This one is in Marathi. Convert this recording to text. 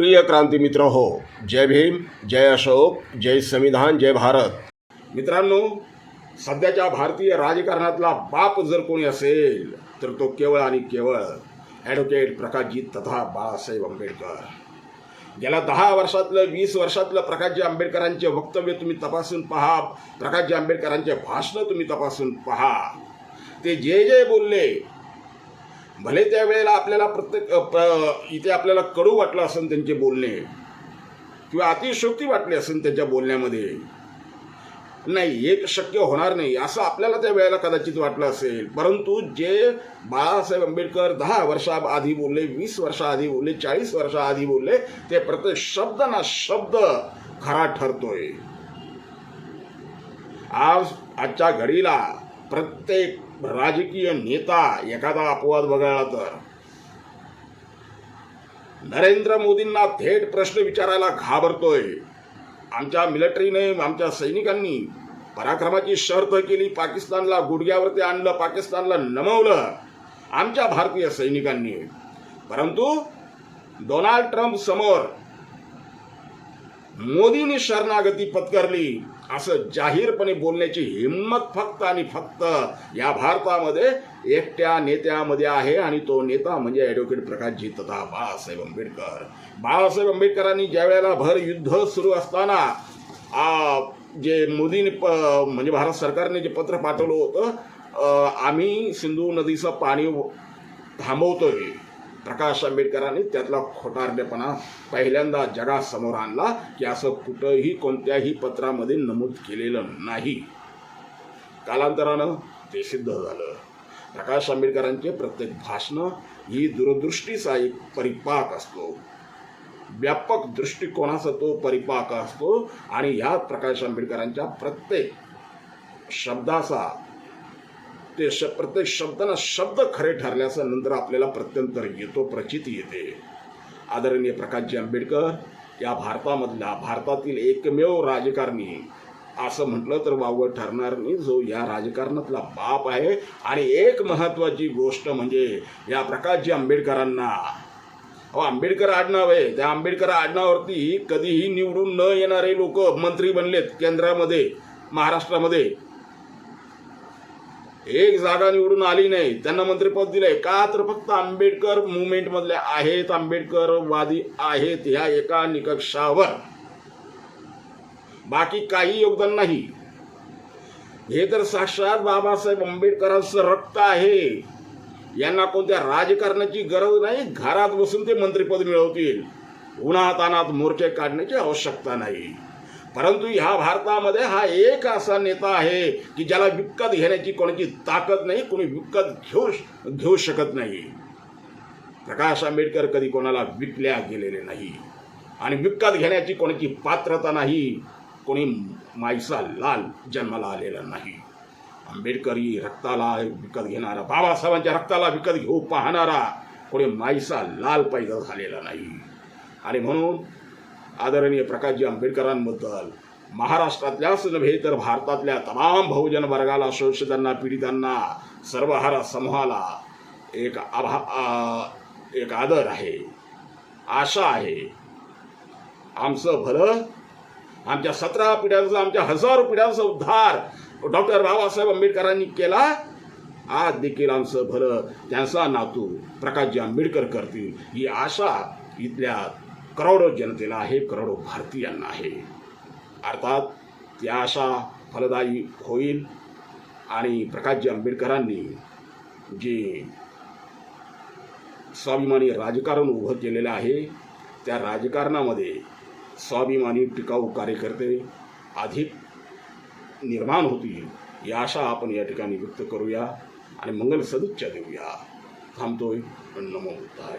प्रिय क्रांती मित्र हो जय भीम जय अशोक जय संविधान जय भारत. मित्रांनो सध्याच्या भारतीय राजकारणातला बाप जर कोणी असेल तर तो केवळ आणि केवळ ॲडव्होकेट प्रकाशजी तथा बाळासाहेब आंबेडकर. गेल्या दहा वर्षातलं वीस वर्षातलं प्रकाशजी आंबेडकरांचे वक्तव्य तुम्ही तपासून पहा प्रकाशजी आंबेडकरांचे भाषणं तुम्ही तपासून पहा. ते जे जे बोलले भले त्या वेळेला आपल्याला प्रत्येक प- इथे आपल्याला कडू वाटलं असेल त्यांचे बोलणे किंवा अतिशोक्ती वाटली असेल त्यांच्या बोलण्यामध्ये नाही एक शक्य होणार नाही असं आपल्याला त्या वेळेला कदाचित वाटलं असेल. परंतु जे बाळासाहेब आंबेडकर दहा वर्षाआधी बोलले वीस वर्षाआधी बोलले चाळीस वर्षाआधी बोलले ते प्रत्येक शब्द ना शब्द खरा ठरतोय. आज आजच्या घडीला प्रत्येक राजकीय नेता एखादा अपवाद वगळला तर? नरेंद्र मोदींना थेट प्रश्न विचारायला घाबरतोय. आमच्या मिलिटरीने आमच्या सैनिकांनी पराक्रमाची शर्त केली पाकिस्तानला गुडघ्यावरती आणलं पाकिस्तानला नमवलं आमच्या भारतीय सैनिकांनी. परंतु डोनाल्ड ट्रम्प समोर मोदींनी शरणागती पत्करली. असं जाहीरपणे बोलण्याची हिंमत फक्त आणि फक्त या भारतामध्ये एकट्या नेत्यामध्ये आहे आणि तो नेता म्हणजे ॲडव्होकेट प्रकाशजी तथा बाळासाहेब आंबेडकर. बाळासाहेब आंबेडकरांनी ज्या वेळेला भर युद्ध सुरू असताना जे मोदींनी प म्हणजे भारत सरकारने जे पत्र पाठवलं होतं आम्ही सिंधू नदीचं पाणी थांबवतोय. प्रकाश आंबेडकरांनी त्यातला खोटारडेपणा पहिल्यांदा जगासमोर आणला की असं कुठंही कोणत्याही पत्रामध्ये नमूद केलेलं नाही. कालांतरानं ते सिद्ध झालं. प्रकाश आंबेडकरांचे प्रत्येक भाषणं ही दूरदृष्टीचा एक परिपाक असतो. व्यापक दृष्टिकोनाचा तो परिपाक असतो आणि ह्या प्रकाश आंबेडकरांच्या प्रत्येक शब्दाचा ते श प्रत्येक शब्दाला शब्द खरे ठरल्याचं नंतर आपल्याला प्रत्यंतर येतो प्रचित येते. आदरणीय प्रकाशजी आंबेडकर या भारतामधला भारतातील एकमेव राजकारणी. असं म्हटलं तर वावगं ठरणार नाही. जो या राजकारणातला बाप आहे आणि एक महत्त्वाची गोष्ट म्हणजे या प्रकाशजी आंबेडकरांना. अहो आंबेडकर आडनाव आहे. त्या आंबेडकर आडनावावरती कधीही निवडून न येणारे लोक मंत्री बनलेत केंद्रामध्ये महाराष्ट्रामध्ये. एक जागा निवडून आली नाही. त्यांना मंत्रिपद दिलंय. का तर फक्त आंबेडकर मुवमेंट मधले आहेत आंबेडकरवादी आहेत ह्या एका निकषावर. बाकी काही योगदान नाही. हे तर साक्षात बाबासाहेब आंबेडकरांचं रक्त आहे. यांना कोणत्या राजकारणाची गरज नाही? घरात बसून ते मंत्रिपद मिळवतील. उन्हातानात मोर्चे काढण्याची आवश्यकता नाही. परंतु ह्या भारतामध्ये हा एक असा नेता आहे की ज्याला विकत घेण्याची कोणाची ताकद नाही कोणी विकत घेऊ घेऊ शकत नाही. प्रकाश आंबेडकर कधी कोणाला विकल्या गेलेले नाही. आणि विकत घेण्याची कोणाची पात्रता नाही कोणी माईसा लाल जन्माला आलेला नाही. आंबेडकरी रक्ताला विकत घेणारा बाबासाहेबांच्या रक्ताला विकत घेऊ पाहणारा कोणी माईसा लाल पैदा झालेला नाही. आणि म्हणून आदरणीय प्रकाशजी आंबेडकरांबद्दल. महाराष्ट्रातल्याच नव्हे तर भारतातल्या तमाम बहुजन वर्गाला शोषितांना पीडितांना सर्वहारा समूहाला एक आभा एक आदर आहे आशा आहे. आमचं भलं आमच्या सतरा पिढ्यांचा आमच्या हजारो पिढ्यांचा उद्धार डॉक्टर बाबासाहेब आंबेडकरांनी केला आज देखील आमचं भलं त्यांचा नातू प्रकाशजी आंबेडकर करतील ही आशा इथल्या करोडो जनतेला आहे करोडो भारतीयांना आहे. अर्थात या आशा फलदायी होईल आणि प्रकाशजी आंबेडकरांनी जे स्वाभिमानी राजकारण उभं केलेलं आहे त्या राजकारणामध्ये स्वाभिमानी टिकाऊ कार्यकर्ते अधिक निर्माण होतील या आशा आपण या ठिकाणी व्यक्त करूया आणि मंगल सदिच्छा देऊया. थांबतोय नमो बुद्धाय